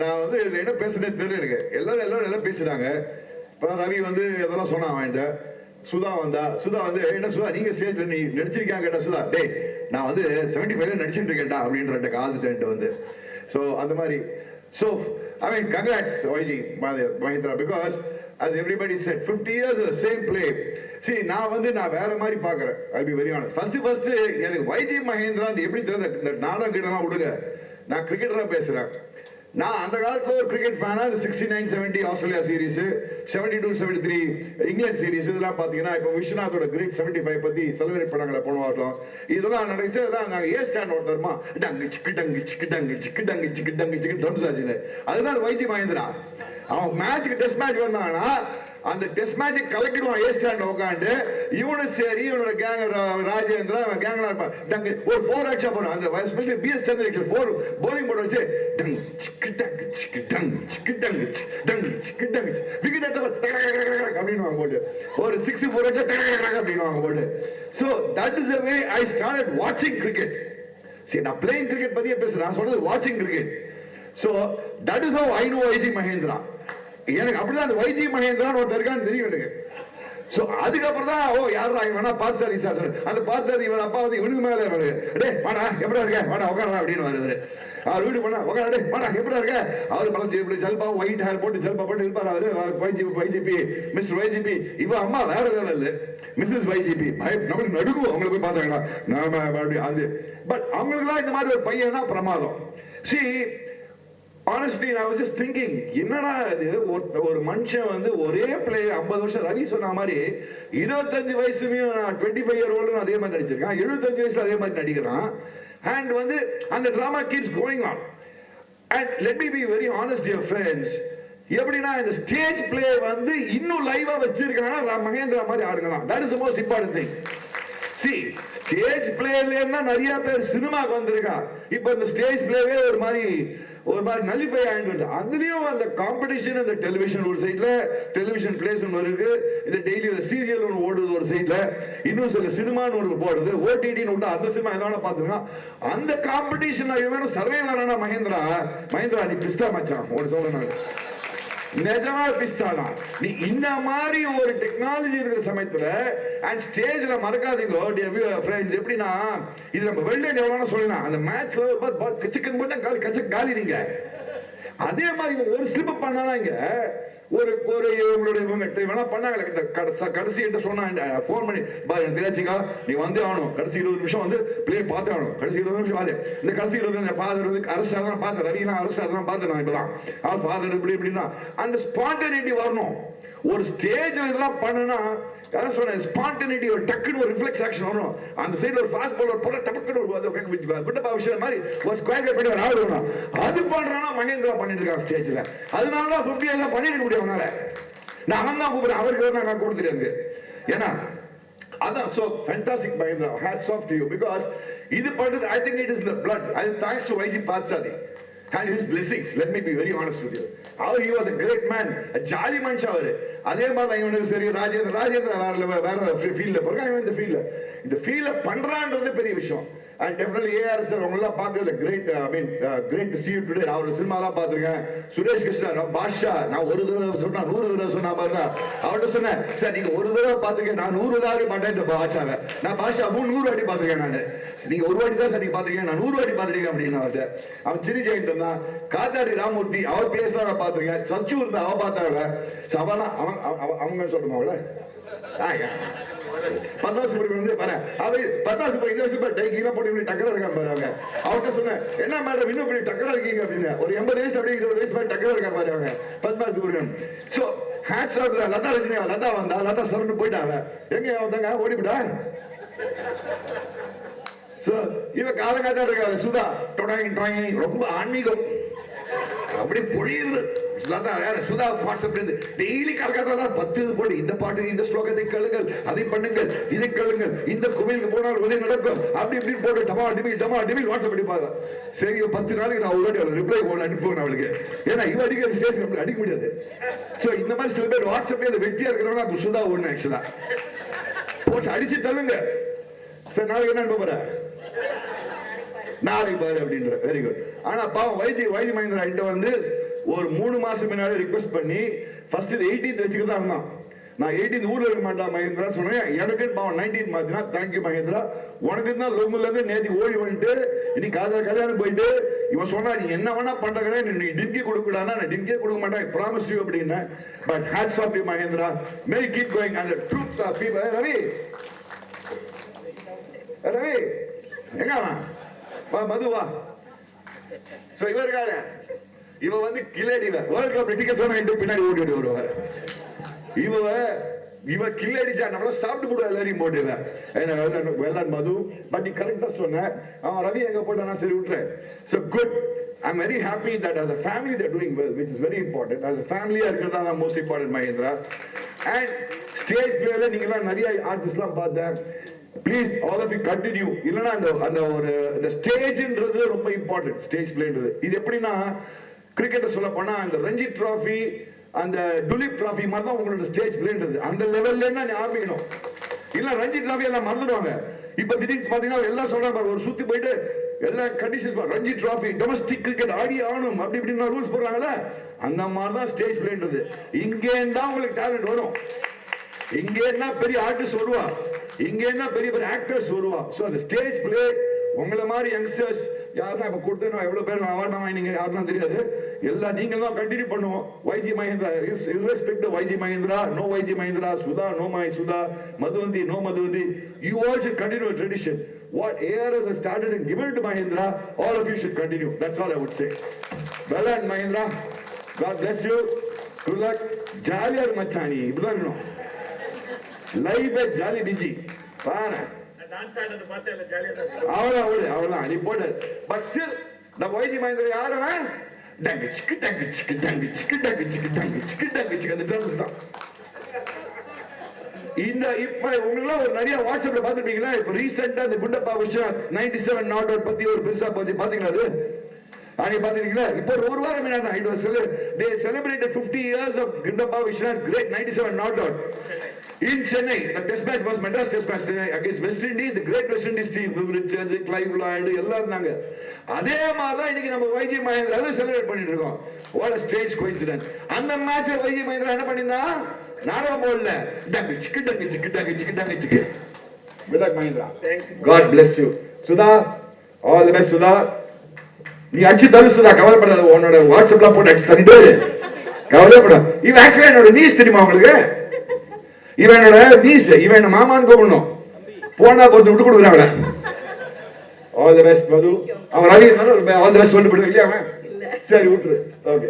நான் வந்து என்ன பேசுறேன்னு தெரியல எனக்கு. எல்லாரும் எல்லாரும் எல்லாம் பேசுறாங்க. இப்போ ரவி வந்து இதெல்லாம் சொன்னான் அவன்கிட்ட. சுதா வந்தா சுதா வந்து என்ன சுதா நீங்க ஸ்டேஜ்ல நீ நடிச்சிருக்காங்க கேட்ட சுதா டேய் நான் வந்து செவன்டி ஃபைவ்ல நடிச்சிட்டு இருக்கேன்டா அப்படின்ற காதுட்டு வந்து. ஸோ அந்த மாதிரி. So I mean congrats YG Mahendra because as everybody said fifty years same play see நான் வந்து நான் வேற மாதிரி பார்க்குறேன். I be very honest first first எனக்கு வைஜி மகேந்திரா எப்படி தெரியுது? இந்த நாடகம் கிட்டலாம் விடுங்க. நான் கிரிக்கெட்டராக பேசுகிறேன் நான் அந்த காலத்தில் ஒரு கிரிக்கெட் ஃபேனா sixty nine seventy Australia series seventy two seventy three England series இதெல்லாம் பார்த்தீங்கன்னா இப்போ விஸ்வநாதோட கிரேட் செவன்டி ஃபைவ் பத்தி செலிபிரேட் பண்ணாங்களே போன வாரம் இதெல்லாம் நடந்துச்சு அதெல்லாம் நாங்கள் ஏ ஸ்டாண்ட் ஓட்டுறோமா டங்கு சிக்கு டங்கு சிக்கு டங்கு சிக்கு டங்கு சிக்கு டங்கு சிக்கு ட்ரம்ஸ் ஆச்சுன்னு அதனால வைத்தி மகேந்திரா அவன் மேட்ச்க்கு டெஸ்ட் மேட்ச் வந்தாங்கன்னா அந்த டெஸ்ட் மேட்ச் கலக்கிடுவான் ஏ ஸ்டாண்ட் உட்காந்து இவனும் சரி இவனோட கேங் ராஜேந்திரா அவன் கேங்லாம் இருப்பான். டங்கு ஒரு போர் அடிச்சா போறோம் அந்த ஸ்பெஷல் பிஎஸ் சந்திரேஷன் போர் போலிங் போட வச்சு டங் சிக்கு டங் சிக்கு டங் சிக்கு டங் டங் சிக்கு டங் விக்கெட் அப்படின்னு வாங்க போட்டு. ஒரு சிக்ஸ் ஃபோர் அடிச்சா அப்படின்னு வாங்க போட்டு. So that is the way I start வாட்சிங் கிரிக்கெட் சரி நான் பிளேயிங் கிரிக்கெட் பத்தியே பேசுறேன். நான் சொல்றது வாட்சிங் cricket so that is how I know YG Mahendra எனக்கு அப்படிதான் அந்த வைஜி மகேந்திரான்னு ஒருத்தர் இருக்கான்னு தெரியும் எனக்கு. சோ அதுக்கப்புறம் தான் ஓ யாரா இவனா? பார்த்தாரி சார் அந்த பார்த்தாரி இவன் அப்பா வந்து இவனுக்கு மேலே வருது டே வாடா எப்படி இருக்க? வாடா உட்காரா அப்படின்னு வருது அவர் வீடு பண்ணா உட்கார டே வாடா எப்படி இருக்க? அவர் பழம் இப்படி ஜல்பா ஒயிட் ஹேர் போட்டு ஜல்பா போட்டு இருப்பார் அவரு. வைஜிபி வைஜிபி மிஸ்டர் வைஜிபி இவ அம்மா வேற லெவல் மிஸ்ஸஸ் வைஜிபி நம்மளுக்கு நடுக்கும் அவங்களை போய் பார்த்தாங்களா? நாம அப்படி அது. பட் அவங்களுக்குலாம் இந்த மாதிரி ஒரு பையனா பிரமாதம். சி ஆனஸ்ட்லி நான் வாஸ் ஜஸ்ட் திங்கிங் என்னடா இது? ஒரு- மனுஷன் வந்து ஒரே பிளே 50 வருஷம் ரவி சொன்ன மாதிரி 25 வயசுலயும் நான் 25 ஃபைவ் இயர் ஓல்டு அதே மாதிரி நடிச்சிருக்கான். 75 வயசுல அதே மாதிரி நடிக்கிறான். அண்ட் வந்து அந்த drama keeps going on and let me be very honest your friends எப்படின்னா இந்த ஸ்டேஜ் பிளே வந்து இன்னும் லைவா வச்சிருக்காங்கன்னா மகேந்திரா மாதிரி ஆடுங்கலாம் that is most important thing C stage பிளேல நிறைய பேர் சினிமாக்கு வந்திருக்கா? இப்போ இந்த ஸ்டேஜ் பிளேவே ஒரு மாதிரி ஒரு மாதிரி நலிஃபை ஆயிட்டு அதுலயும் அந்த காம்படிஷன் அந்த டெலிவிஷன் ஒரு சைட்ல டெலிவிஷன் பிளேஸ் ஒன்று இருக்கு. இந்த டெய்லி சீரியல் ஒன்று ஓடுது ஒரு சைட்ல இன்னும் சில சினிமான்னு ஒன்று போடுது. ஓடிடின்னு விட்டு அந்த சினிமா எதாவது பார்த்துக்கலாம். அந்த காம்படிஷன் வேணும் சர்வே மகேந்திரா? மகேந்திரா நீ பிஸ்தா மச்சான். ஒரு சொல்லுங்க நிஜமா பிஸ்டானா நீ இந்த மாதிரி ஒரு டெக்னாலஜி இருக்கிற சமயத்துல அண்ட் ஸ்டேஜ்ல மறக்காதீங்க ஃப்ரெண்ட்ஸ் எப்படின்னா இது நம்ம வெளில எவ்வளவு சொல்லலாம். அந்த மேட்ச்ல சிக்கன் போட்டா காலி கச்ச காலிடுங்க அதே மாதிரி ஒரு ஸ்லிப் பண்ணாங்க ஒரு ஒரு உங்களுடைய வேணா பண்ணாங்க கடைசி கடைசி கிட்ட சொன்னாங்க ஃபோன் பண்ணி பா எனக்கு தெரியாச்சுக்கா நீ வந்து ஆகணும். கடைசி இருபது நிமிஷம் வந்து பிளே பார்த்து ஆகணும். கடைசி இருபது நிமிஷம் வாது இந்த கடைசி இருபது நிமிஷம் ஃபாதர் வந்து அரெஸ்ட் ஆகலாம் பார்த்தேன் ரவிலாம் அரெஸ்ட் ஆகலாம் பார்த்தேன் நான் இப்பதான். அவர் ஃபாதர் இப்படி இப்படின்னா அந்த ஸ்பான்டனிட்டி வரணும். ஒரு ஸ்டேஜ்ல இதெல்லாம் பண்ணுனா அதான் சொன்னேன் ஸ்பான்டனிட்டி ஒரு டக்குன்னு ஒரு ரிஃப்ளெக்ஸ் ஆக்ஷன் வரும். அந்த சைடுல ஒரு ஃபாஸ்ட் பாலர் போல டக்குன்னு ஒரு அது பிட்டப்பா விஷயம் மாதிரி ஒரு ஸ்கொயர் பண்ணி ஒரு ஆள் வரணும் அது பண்றானா மகேந்திரா பண்ணிட்டு இருக்கான் ஸ்டேஜ்ல அதனால தான் ஃபிஃப்டி எல்லாம் பண்ணிட முடியும் அவனால. நான் அவன் தான் கூப்பிடுறேன். அவருக்கு நான் கொடுத்துருங்க ஏன்னா அதான் so fantastic Mahendra. Hats off to you because இது பண்றது I think it is the blood I thanks to YG Parthasarathy and his blessings. Let me be very honest with you. அவர் he was a great man a jolly மனுஷன் அவரு. அதே மாதிரி தான் இவனுக்கு சரி ராஜேந்திர ராஜேந்திர வேற வேற ஃபீல்ட்ல போறாங்க இவன் இந்த ஃபீல்ட்ல இந்த ஃபீல்ட்ல பண்ணுறான்றது பெரிய விஷயம். அண்ட் டெஃபினெட்லி ஏஆர் சார் அவங்க எல்லாம் பார்க்கறதுல great I mean great to see நான் ஒரு சினிமாலாம் பார்த்திருக்கேன். சுரேஷ் கிருஷ்ணா நான் பாஷா நான் ஒரு தடவை சொன்னா நூறு தடவை சொன்னா பாருங்க. அவர்கிட்ட சொன்னேன் சார் நீங்க ஒரு தடவை பார்த்துருக்கேன். நான் நூறு தடவை மாட்டேன். பாஷாவை நான் பாஷா மூணு நூறு வாட்டி பார்த்துருக்கேன் நான். நீங்க ஒரு வாட்டி தான் சார் நீங்க பார்த்துருக்கீங்க. நான் நூறு வாட்டி பார்த்துருக்கேன். அப்படின்னு அவர் சார் அவன் சிரி ஜெயின் தான். காத்தாடி ராமூர்த்தி அவர் பேசுறத நான் பார்த்துருக்கேன். சச்சு இருந்தா அவ பார்த்தாங்க. அவன் அவன் அவங்க சொல்லணுமா அவள பத்மாசு பாரு போட்டு இப்படி டக்கரா இருக்கான் பாரு அவங்க. அவர்கிட்ட சொன்னேன் என்ன மேடம் இன்னும் இப்படி டக்கரா இருக்கீங்க? அப்படின்னு. ஒரு எண்பது வயசு அப்படியே இருபது வயசு மாதிரி டக்கரா இருக்கா பாரு அவங்க Padma so hats off Latha Rajini Latha வந்தா லதா சரண்டு போயிட்டாங்க எங்க வந்தாங்க? ஓடிவிடா சோ இவ காலங்காத்தா இருக்காரு சுதா. டொடாயிங் ட்ராயிங் ரொம்ப ஆன்மீகம். அப்படி பொழியுது யார் சுதா வாட்ஸ்அப்லேருந்து டெய்லி கலக்காத தான் பத்து இது போடு. இந்த பாட்டு இந்த ஸ்லோகத்தை கேளுங்கள் அதை பண்ணுங்கள் இதை கேளுங்கள் இந்த கோவிலுக்கு போனால் உதவி நடக்கும். அப்படி இப்படி போட்டு டமா டிமி டமா டிமி வாட்ஸ்அப் அடிப்பாங்க. சரி பத்து நாளைக்கு நான் ஒரு வாட்டி ரிப்ளை போல அனுப்புவேன் அவளுக்கு. ஏன்னா இவ அடிக்கிற ஸ்டேஜ் அப்படி அடிக்க முடியாது. சோ இந்த மாதிரி சில பேர் வாட்ஸ்அப்ல அந்த வெட்டியா இருக்கிறவங்க சுதா ஒண்ணு ஆக்சுவலா போட்டு அடிச்சு தள்ளுங்க. சரி நாளைக்கு என்ன அனுப்ப நாளைக்கு பாரு அப்படின்ற வெரி குட் ஆனா பாவம் வைஜி வைத்திய மகேந்திரா கிட்ட வந்து ஒரு மூணு மாசம் முன்னாடி ரிக்வெஸ்ட் பண்ணி ஃபர்ஸ்ட் இது எயிட்டீன் வச்சுக்கிட்டு தான் இருந்தான். நான் எயிட்டீன் ஊர்ல இருக்க மாட்டா மகேந்திரா சொன்னேன் எனக்கு பாவம் நைன்டீன் மாத்தினா தேங்க்யூ மகேந்திரா. உனக்கு தான் லொங்குல இருந்து நேத்தி ஓடி வந்துட்டு இனி காதல் கல்யாணம் போயிட்டு இவன் சொன்னா நீ என்ன வேணா பண்றேன் நீ டிங்கி கொடுக்கலாம்னா நான் டிங்கே கொடுக்க மாட்டேன் ப்ராமிஸ் யூ அப்படின்னு but hats off you Mahendra. Mary keep going அந்த truth of people Ravi. Ravi. எங்க வா மது வா. சோ இவருக்காக இவ வந்து கில்லடி வேர்ல்ட் கப் டிக்கெட் சொன்ன பின்னாடி ஓடி ஓடி வருவ இவ இவ கில்லடிச்சா நம்மள சாப்பிட்டு கூட எல்லாரையும் போட்டுவேன் வெள்ளான் மது. பட் நீ கரெக்டா சொன்ன. அவன் ரவி எங்க போட்டானா சரி விட்டுறேன் so good I'm very happy that as a family that doing well which is very important as a இருக்கிறதா தான் most important Mahendra. And stage பிளேல நீங்க நிறைய ஆர்டிஸ்ட்லாம் பார்த்தேன். Please all of you continue இல்லைன்னா அந்த அந்த ஒரு இந்த ஸ்டேஜ்ன்றது ரொம்ப இம்பார்ட்டன்ட் ஸ்டேஜ் பிளேன்றது இது எப்படின்னா கிரிக்கெட்டை சொல்ல போனால் அந்த ரஞ்சி ட்ராஃபி அந்த டுலிப் ட்ராஃபி மாதிரி தான் உங்களோட ஸ்டேஜ் பிளேன்றது அந்த லெவல்ல தான் நீ ஆரம்பிக்கணும். இல்ல ரஞ்சி ட்ராஃபி எல்லாம் மறந்துடுவாங்க. இப்ப திடீர்னு பாத்தீங்கன்னா எல்லாம் சொல்றாங்க ஒரு சுத்தி போயிட்டு எல்லா conditions Ranji trophy domestic cricket ஆடி ஆகணும் அப்படி இப்படின்னு ரூல்ஸ் போடுறாங்களே அந்த மாதிரி தான் ஸ்டேஜ் பிளேன்றது இங்கே தான் உங்களுக்கு டேலண்ட் வரும். இங்கே என்ன பெரிய ஆர்டிஸ்ட் வருவா. இங்க என்ன பெரிய பெரிய ஆக்டர்ஸ் வருவா சோ அந்த ஸ்டேஜ் பிளே உங்களை மாதிரி யங்ஸ்டர்ஸ் யாருன்னா இப்போ கொடுத்து எவ்வளோ பேர் அவார்ட் வாங்கினீங்க யாருன்னா தெரியாது. எல்லாம் நீங்க தான் கண்டினியூ பண்ணுவோம். YG Mahendra irrespective YG Mahendra no YG Mahendra Sudha no my Sudha Madhuvanthi no Madhuvanthi you all should continue a tradition. What ARS has started and given to Mahindra all of you should continue. That's all I would say. Well and Mahindra God bless you. Good luck. மச்சானி இப்படிதான் இருக்கணும் லைஃபே jolly PG பாரு. Dance ஆடுறது பார்த்து அவ்வளவு அவ்வளவு அவ்வளவுதான் நீ போடு. பட் ஸ்டில் இந்த வைத்தி மகேந்திர யாருவன் டங்கு சிக்கு டங்கு சிக்கு டங்கு சிக்கு டங்கு சிக்கு டங்கு அந்த ட்ரெஸ் தான். இந்த இப்ப உங்களெல்லாம் ஒரு நிறைய வாட்ஸ்அப்ல பாத்துட்டீங்களா இப்ப ரீசெண்டா இந்த குண்டப்பா விஷயம் நைன்டி செவன் நாட் அவுட் பத்தி ஒரு பெருசா பத்தி பாத்தீங்களா அது? அன்னைக்கு இப்போ ஒரு வாரம் என்ன it was they celebrated 50 years of Gundappa விஷயம் great 97 not out against West Indies, the great West Indies team, Richards, Clive Lloyd, எல்லாம் இருந்தாங்க. அதே மாதிரி தான் இன்னைக்கு நம்ம வைஜி மகேந்திராவை செலிப்ரேட் பண்ணிட்டு இருக்கோம். வாட் ஸ்டேஜ் கோயின்சிடன்ஸ் அந்த மேட்ச் வைஜி மகேந்திரா என்ன பண்ணிருந்தா? நாடகம் போடல. டங்கு சிக்கு டங்கு சிக்கு டங்கு சிக்கு Mahendra God bless you Sudha all the best Sudha நீ அடிச்சு தரு சுதா கவலைப்படாத உன்னோட வாட்ஸ்அப்ல போட்டு அடிச்சு தள்ளிட்டு கவலைப்படாத இவன் ஆக்சுவலா என்னோட நீஸ் தெரியுமா உங்களுக்கு? இவன் என்னோட நீஸ் இவன் என்ன மாமான்னு கூப்பிடணும். போனா பொறுத்து விட்டு கொடுக்குறாங்க ஆல் தி பெஸ்ட் மது. அவன் ரவி ஆல் தி பெஸ்ட் சொல்லி இல்லையா அவன்? சரி விட்டுரு. ஓகே